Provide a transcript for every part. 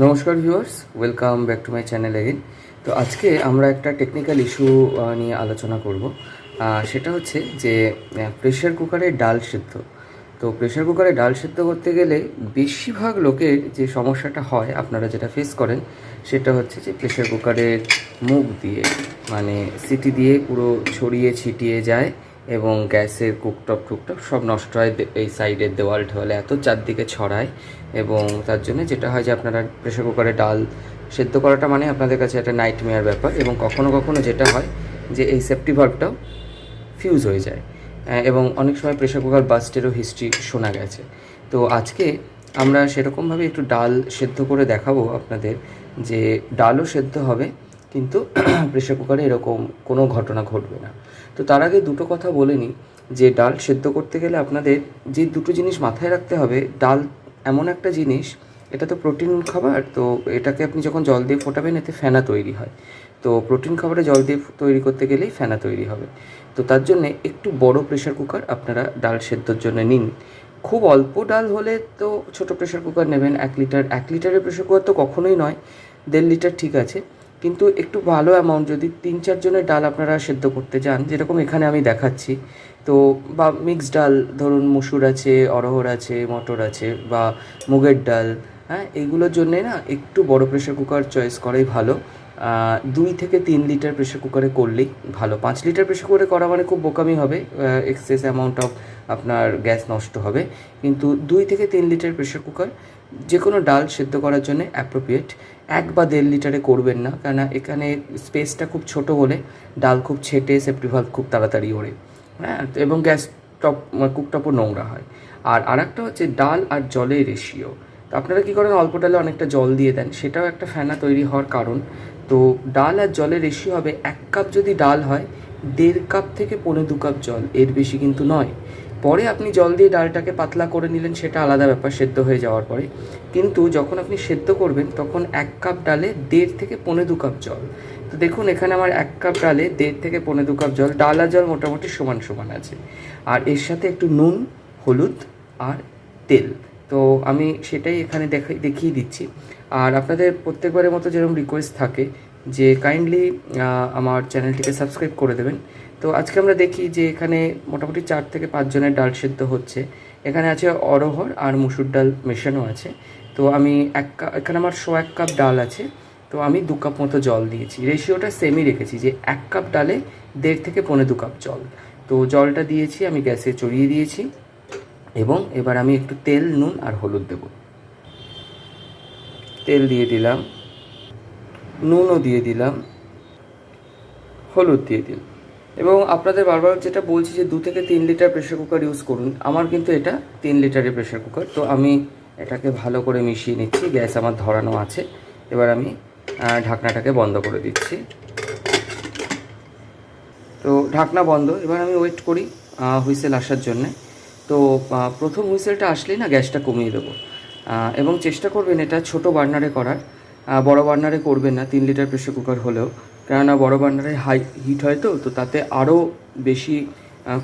নমস্কার viewers welcome back to my channel again তো আজকে আমরা একটা টেকনিক্যাল ইস্যু নিয়ে আলোচনা করব। সেটা হচ্ছে যে প্রেশার কুকারে ডাল সেদ্ধ। তো প্রেশার কুকারে ডাল সেদ্ধ করতে গেলে বেশিরভাগ লোকের যে সমস্যাটা হয়, আপনারা যেটা ফেস করেন, সেটা হচ্ছে যে প্রেশার কুকারের মুখ দিয়ে মানে সিটি দিয়ে পুরো ছড়িয়ে ছিটিয়ে যায় এবং গ্যাসের কুকটপ টুকটপ সব নষ্ট হয় এই সাইডের দেওয়াল ঠোয়ালে এত চারদিকে ছড়ায় এবং তার জন্য যেটা হয় যে আপনারা প্রেশার কুকারে ডাল সেদ্ধ করাটা মানে আপনাদের কাছে একটা নাইটমেয়ার ব্যাপার এবং কখনো কখনো যেটা হয় যে এই সেফটি ভাল্বটাও ফিউজ হয়ে যায়। এবং অনেক সময় প্রেশার কুকার বাস্টেরও হিস্ট্রি শোনা গেছে। তো আজকে আমরা সেরকমভাবে একটু ডাল সেদ্ধ করে দেখাবো আপনাদের যে ডালও সেদ্ধ হবে কিন্তু প্রেশার কুকারে এরকম কোনো ঘটনা ঘটবে না। তো তার আগে দুটো কথা বলে নিই যে ডাল সেদ্ধ করতে গেলে আপনাদের যে দুটো জিনিস মাথায় রাখতে হবে, ডাল এমন একটা জিনিস, এটা তো প্রোটিন খাবার, তো এটাকে আপনি যখন জল দিয়ে ফোটাবেন, এতে ফেনা তৈরি হয়। তো প্রোটিন খাবারে জল দিয়ে তৈরি করতে গেলেই ফেনা তৈরি হবে। তো তার জন্যে একটু বড় প্রেশার কুকার আপনারা ডাল সেদ্ধর জন্য নিন। খুব অল্প ডাল হলে তো ছোট প্রেশার কুকার নেবেন, এক লিটার, এক লিটারের প্রেশার কুকার তো কখনোই নয়, দেড় লিটার ঠিক আছে। কিন্তু একটু ভালো অ্যামাউন্ট যদি তিন চারজনের ডাল আপনারা সেদ্ধ করতে যান যেরকম এখানে আমি দেখাচ্ছি, তো বা মিক্স ডাল ধরুন মুসুর আছে অরহর আছে, মটর আছে বা মুগের ডাল হ্যাঁ এইগুলোর জন্যে না একটু বড় প্রেশার কুকার চয়েস করাই ভালো। দুই থেকে তিন লিটার প্রেশার কুকারে করলেই ভালো। পাঁচ লিটার প্রেশার কুকারে করা মানে খুব বোকামি হবে এক্সেস অ্যামাউন্ট অফ আপনার গ্যাস নষ্ট হবে। কিন্তু দুই থেকে তিন লিটার প্রেশার কুকার যে কোনো ডাল সেদ্ধ করার জন্য অ্যাপ্রোপ্রিয়েট এক বা দেড় লিটারে করবেন না, কেননা এখানে স্পেসটা খুব ছোট বলে ডাল খুব ছেটে সেফটি ভাল্ভ খুব তাড়াতাড়ি ওড়ে। হ্যাঁ এবং গ্যাস টপ কুকটপও নোংরা হয়। আর আরেকটা হচ্ছে ডাল আর জলের রেশিও তো আপনারা কী করেন, অল্প ডালে অনেকটা জল দিয়ে দেন। সেটাও একটা ফেনা তৈরি হওয়ার কারণ। তো ডাল আর জলের রেশিও হবে এক কাপ যদি ডাল হয় দেড় কাপ থেকে পৌনে দু কাপ জল, এর বেশি কিন্তু নয়। পরে আপনি জল দিয়ে ডালটাকে পাতলা করে নিলেন, সেটা আলাদা ব্যাপার, সেদ্ধ হয়ে যাওয়ার পরে। কিন্তু যখন আপনি সেদ্ধ করবেন, তখন এক কাপ ডালে দেড় থেকে পৌনে দু কাপ জল। তো দেখুন, এখানে আমার এক কাপ ডালে দেড় থেকে পৌনে দু কাপ জল, ডাল আর জল মোটামুটি সমান সমান আছে। আর এর সাথে একটু নুন, হলুদ আর তেল। তো আমি সেটাই এখানে দেখাই, দেখিয়ে দিচ্ছি। আর আপনাদের প্রত্যেকবারের মতো যেরকম রিকোয়েস্ট থাকে যে কাইন্ডলি আমার চ্যানেলটিকে সাবস্ক্রাইব করে দেবেন। তো আজকে আমরা দেখি যে এখানে মোটামুটি চার থেকে পাঁচজনের ডাল সেদ্ধ হচ্ছে। এখানে আছে অরহর আর মুসুর ডাল মেশানো আছে। তো আমি এক কাপ এখানে আমার শো এক কাপ ডাল আছে। তো আমি দু কাপ মতো জল দিয়েছি। রেশিওটা সেমই রেখেছি যে এক কাপ ডালে দেড় থেকে পৌনে দু কাপ জল। তো জলটা দিয়েছি, আমি গ্যাসে চড়িয়ে দিয়েছি এবং এবার আমি একটু তেল, নুন আর হলুদ দেব। তেল দিয়ে দিলাম। নুনও দিয়ে দিলাম, হলুদ দিয়ে দিলাম। এবং আপনাদের বারবার যেটা বলছি যে দু থেকে তিন লিটার প্রেশার কুকার ইউজ করুন, আমার কিন্তু এটা তিন লিটারের প্রেশার কুকার তো আমি এটাকে ভালো করে মিশিয়ে নিচ্ছি, গ্যাস আমার ধরানো আছে। এবার আমি ঢাকনাটাকে বন্ধ করে দিচ্ছি। তো ঢাকনা বন্ধ, এবার আমি ওয়েট করি হুইসেল আসার জন্যে। তো প্রথম হুইসেলটা আসলেই না গ্যাসটা কমিয়ে দেবো। এবং চেষ্টা করবেন এটা ছোট বার্নারে করার। বড় বার্নারে করবেন না, তিন লিটার প্রেশার কুকার হলেও। কেননা বড় বার্নারে হাই হিট হয় তো তো তাতে আরও বেশি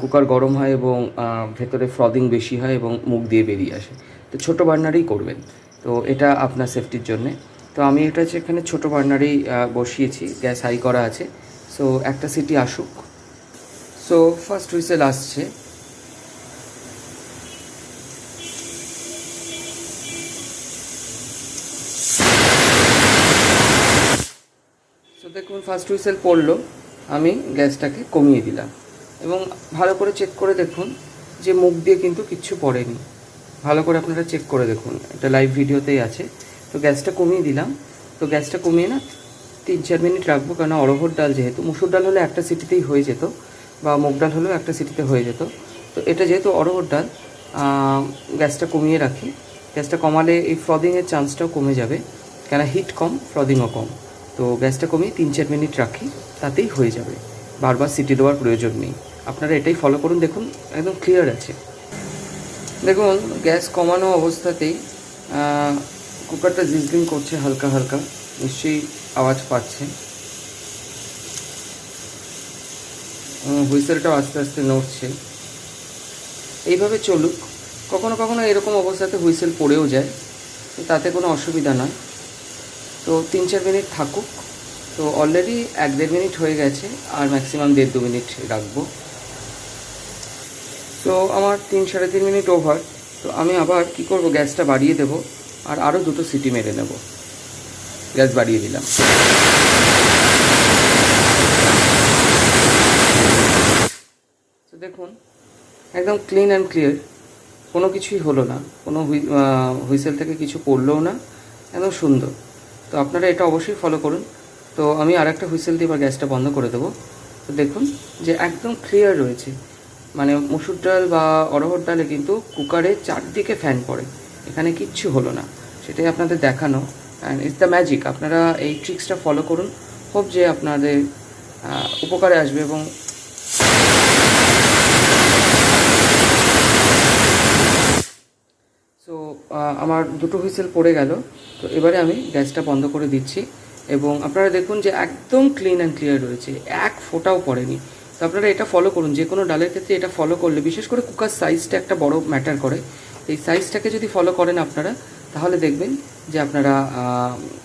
কুকার গরম হয় এবং ভেতরে ফ্রদিং বেশি হয় এবং মুখ দিয়ে বেরিয়ে আসে। তো ছোটো বার্নারেই করবেন। তো এটা আপনার সেফটির জন্যে। তো আমি এটা হচ্ছে এখানে ছোটো বার্নারেই বসিয়েছি, গ্যাস হাই করা আছে। সো একটা সিটি আসুক। সো ফার্স্ট হুইসেল আসছে। দেখুন ফার্স্ট হুইসেল পড়ল, আমি গ্যাসটাকে কমিয়ে দিলাম। এবং ভালো করে চেক করে দেখুন যে মুখ দিয়ে কিন্তু কিচ্ছু পড়েনি। ভালো করে আপনারা চেক করে দেখুন, এটা লাইভ ভিডিওতেই আছে। তো গ্যাসটা কমিয়ে দিলাম। তো গ্যাসটা কমিয়ে না তিন চার মিনিট রাখব কেন অরহর ডাল যেহেতু, মুসুর ডাল হলে একটা সিটিতেই হয়ে যেত, বা মুগ ডাল হলেও একটা সিটিতে হয়ে যেত। তো এটা যেহেতু অরহর ডাল গ্যাসটা কমিয়ে রাখি। গ্যাসটা কমালে এই ফ্রদিংয়ের চান্সটাও কমে যাবে কেন হিট কম ফ্রদিংও কম। তো গ্যাসটা কমিয়ে তিন চার মিনিট রাখি, তাতেই হয়ে যাবে। বারবার সিটি দেওয়ার প্রয়োজন নেই। আপনারা এটাই ফলো করুন, দেখুন, একদম ক্লিয়ার আছে। দেখুন, গ্যাস কমানো অবস্থাতেই কুকারটা জিজলিং করছে হালকা হালকা, নিশ্চয়ই আওয়াজ পাচ্ছে। হুইসেলটাও আস্তে আস্তে নড়ছে। এইভাবে চলুক, কখনো কখনো এরকম অবস্থাতে হুইসেল পড়েও যায়, তাতে কোনো অসুবিধা নয় তো তিন চার মিনিট থাকুক। তো অলরেডি এক দেড় মিনিট হয়ে গেছে, আর ম্যাক্সিমাম দেড় দু মিনিট রাখব। তো আমার তিন সাড়ে তিন মিনিট ওভার তো আমি আবার কি করব, গ্যাসটা বাড়িয়ে দেব, আর আরও দুটো সিটি মেরে নেব। গ্যাস বাড়িয়ে দিলাম। তো দেখুন, একদম ক্লিন অ্যান্ড ক্লিয়ার কোনো কিছুই হলো না। কোনো হুইসেল থেকে কিছু পড়লোও না, একদম সুন্দর। তো আপনারা এটা অবশ্যই ফলো করুন। তো আমি আর একটা হুইসেল দিয়ে এবার গ্যাসটা বন্ধ করে দেবো। তো দেখুন যে একদম ক্লিয়ার রয়েছে। মানে মুসুর ডাল বা অরহর ডালে কিন্তু কুকারে চারদিকে ফ্যান পড়ে। এখানে কিচ্ছু হলো না। সেটাই আপনাদের দেখানো। অ্যান্ড ইটস দ্য ম্যাজিক আপনারা এই ট্রিক্সটা ফলো করুন। হোপ যে আপনাদের উপকারে আসবে এবং সো আমার দুটো হুইসেল পড়ে গেল। তো এবারে আমি গ্যাসটা বন্ধ করে দিচ্ছি এবং আপনারা দেখুন যে একদম ক্লিন অ্যান্ড ক্লিয়ার রয়েছে, এক ফোঁটাও পড়েনি। তো আপনারা এটা ফলো করুন, যে কোনো ডালের ক্ষেত্রে এটা ফলো করলে, বিশেষ করে কুকার সাইজটা একটা বড় ম্যাটার করে, এই সাইজটাকে যদি ফলো করেন আপনারা, তাহলে দেখবেন যে আপনারা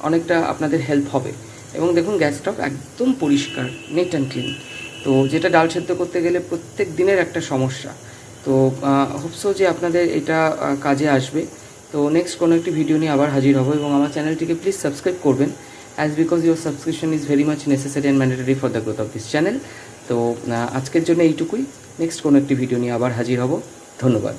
অনেকটা আপনাদের হেল্প হবে। এবং দেখুন গ্যাস স্টপ একদম পরিষ্কার নেট অ্যান্ড ক্লিন তো যেটা ডাল সেদ্ধ করতে গেলে প্রত্যেক দিনের একটা সমস্যা। তো হোপসো যে আপনাদের এটা কাজে আসবে। তো নেক্সট কোনো একটি ভিডিও নিয়ে আবার হাজির হব এবং আমার চ্যানেলটিকে প্লিজ সাবস্ক্রাইব করবেন as because your subscription is very much necessary and mandatory for the growth of this channel তো আজকের জন্য এইটুকুই। নেক্সট কোনো একটি ভিডিও নিয়ে আবার হাজির হব। ধন্যবাদ।